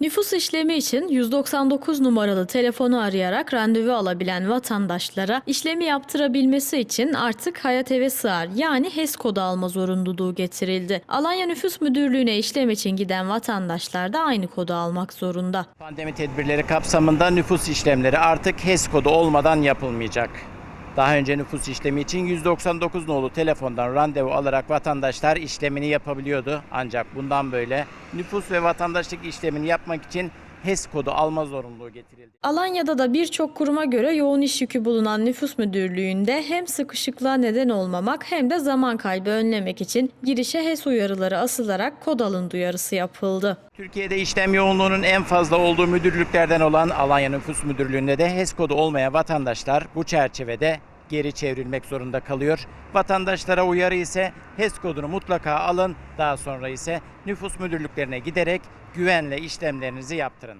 Nüfus işlemi için 199 numaralı telefonu arayarak randevu alabilen vatandaşlara işlemi yaptırabilmesi için artık Hayat Eve Sığar yani HES kodu alma zorunluluğu getirildi. Alanya Nüfus Müdürlüğü'ne işlem için giden vatandaşlar da aynı kodu almak zorunda. Pandemi tedbirleri kapsamında nüfus işlemleri artık HES kodu olmadan yapılmayacak. Daha önce nüfus işlemi için 199 nolu telefondan randevu alarak vatandaşlar işlemini yapabiliyordu. Ancak bundan böyle nüfus ve vatandaşlık işlemini yapmak için HES kodu alma zorunluluğu getirildi. Alanya'da da birçok kuruma göre yoğun iş yükü bulunan nüfus müdürlüğünde hem sıkışıklığa neden olmamak hem de zaman kaybı önlemek için girişe HES uyarıları asılarak kod alın duyarısı yapıldı. Türkiye'de işlem yoğunluğunun en fazla olduğu müdürlüklerden olan Alanya Nüfus Müdürlüğü'nde de HES kodu olmayan vatandaşlar bu çerçevede geri çevrilmek zorunda kalıyor. Vatandaşlara uyarı ise HES kodunu mutlaka alın. Daha sonra ise nüfus müdürlüklerine giderek güvenle işlemlerinizi yaptırın.